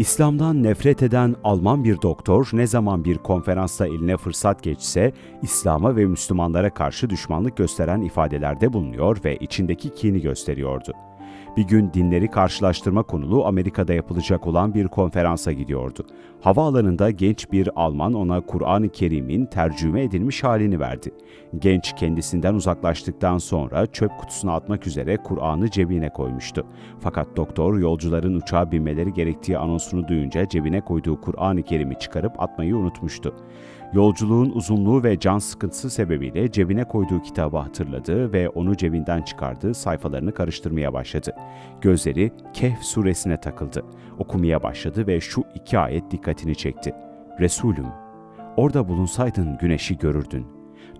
İslam'dan nefret eden Alman bir doktor ne zaman bir konferansta eline fırsat geçse İslam'a ve Müslümanlara karşı düşmanlık gösteren ifadelerde bulunuyor ve içindeki kini gösteriyordu. Bir gün dinleri karşılaştırma konulu Amerika'da yapılacak olan bir konferansa gidiyordu. Havaalanında genç bir Alman ona Kur'an-ı Kerim'in tercüme edilmiş halini verdi. Genç kendisinden uzaklaştıktan sonra çöp kutusuna atmak üzere Kur'an'ı cebine koymuştu. Fakat doktor yolcuların uçağa binmeleri gerektiği anonsunu duyunca cebine koyduğu Kur'an-ı Kerim'i çıkarıp atmayı unutmuştu. Yolculuğun uzunluğu ve can sıkıntısı sebebiyle cebine koyduğu kitabı hatırladı ve onu cebinden çıkardığı sayfalarını karıştırmaya başladı. Gözleri Kehf suresine takıldı. Okumaya başladı ve şu iki ayet dikkatini çekti. Resulüm, orada bulunsaydın güneşi görürdün.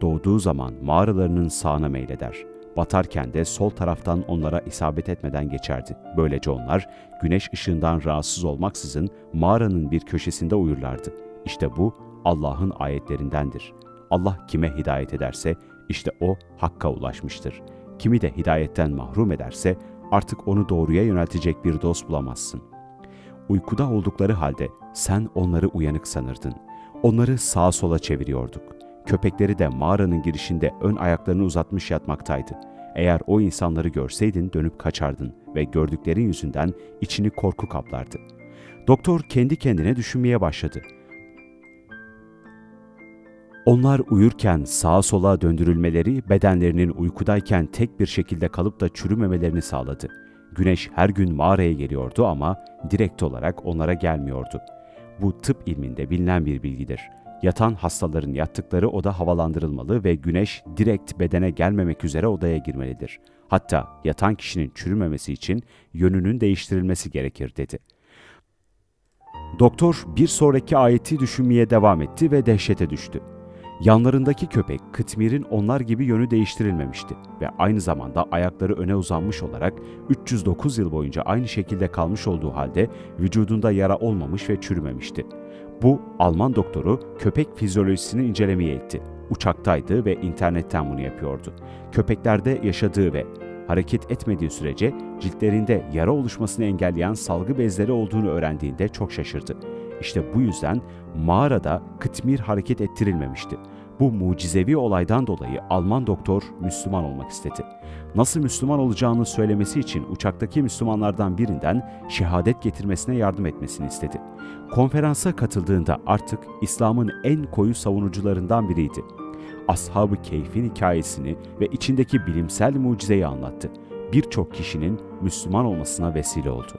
Doğduğu zaman mağaralarının sağına meyleder. Batarken de sol taraftan onlara isabet etmeden geçerdi. Böylece onlar güneş ışığından rahatsız olmaksızın mağaranın bir köşesinde uyurlardı. İşte bu Allah'ın ayetlerindendir. Allah kime hidayet ederse işte o hakka ulaşmıştır. Kimi de hidayetten mahrum ederse artık onu doğruya yöneltecek bir dost bulamazsın. Uykuda oldukları halde sen onları uyanık sanırdın. Onları sağa sola çeviriyorduk. Köpekleri de mağaranın girişinde ön ayaklarını uzatmış yatmaktaydı. Eğer o insanları görseydin dönüp kaçardın ve gördüklerin yüzünden içini korku kaplardı. Doktor kendi kendine düşünmeye başladı. Onlar uyurken sağa sola döndürülmeleri bedenlerinin uykudayken tek bir şekilde kalıp da çürümemelerini sağladı. Güneş her gün mağaraya geliyordu ama direkt olarak onlara gelmiyordu. Bu tıp ilminde bilinen bir bilgidir. Yatan hastaların yattıkları oda havalandırılmalı ve güneş direkt bedene gelmemek üzere odaya girmelidir. Hatta yatan kişinin çürümemesi için yönünün değiştirilmesi gerekir dedi. Doktor bir sonraki ayeti düşünmeye devam etti ve dehşete düştü. Yanlarındaki köpek Kıtmir'in onlar gibi yönü değiştirilmemişti ve aynı zamanda ayakları öne uzanmış olarak 309 yıl boyunca aynı şekilde kalmış olduğu halde vücudunda yara olmamış ve çürümemişti. Bu Alman doktoru köpek fizyolojisini incelemeye etti. Uçaktaydı ve internetten bunu yapıyordu. Köpeklerde yaşadığı ve hareket etmediği sürece ciltlerinde yara oluşmasını engelleyen salgı bezleri olduğunu öğrendiğinde çok şaşırdı. İşte bu yüzden mağarada kıtmir hareket ettirilmemişti. Bu mucizevi olaydan dolayı Alman doktor Müslüman olmak istedi. Nasıl Müslüman olacağını söylemesi için uçaktaki Müslümanlardan birinden şehadet getirmesine yardım etmesini istedi. Konferansa katıldığında artık İslam'ın en koyu savunucularından biriydi. Ashab-ı Keyf'in hikayesini ve içindeki bilimsel mucizeyi anlattı. Birçok kişinin Müslüman olmasına vesile oldu.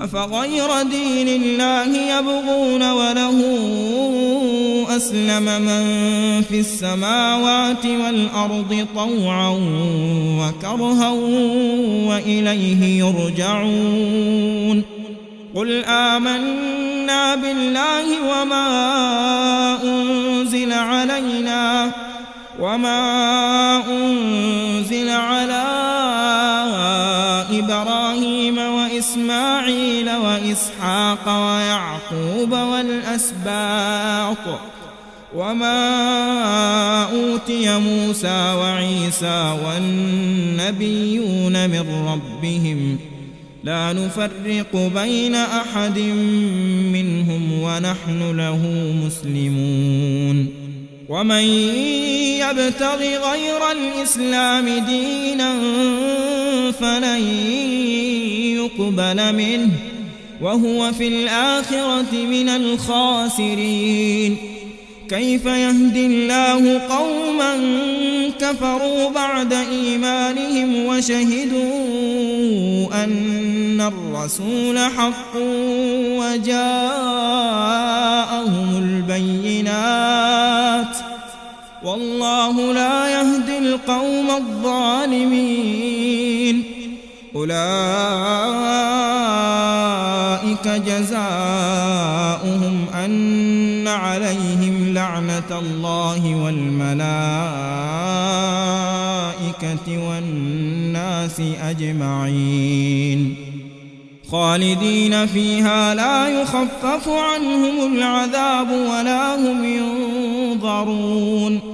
أفغير دين الله يبغون وله أسلم من في السماوات والأرض طوعا وكرها وإليه يرجعون قل آمنا بالله وما أنزل علينا وما أنزل على وإسماعيل وإسحاق ويعقوب والأسباط وما أوتي موسى وعيسى والنبيون من ربهم لا نفرق بين أحد منهم ونحن له مسلمون ومن يبتغ غير الإسلام دينا فلن يقبل منه وهو في الآخرة من الخاسرين. كيف يهدي الله قوما كفروا بعد إيمانهم وشهدوا أن الرسول حق وجاءهم البينات. والله لا يهدي القوم الظالمين. أولئك جزاؤهم أن عليهم لعنة الله والملائكة والناس أجمعين. خالدين فيها لا يخفف عنهم العذاب ولا هم ينظرون.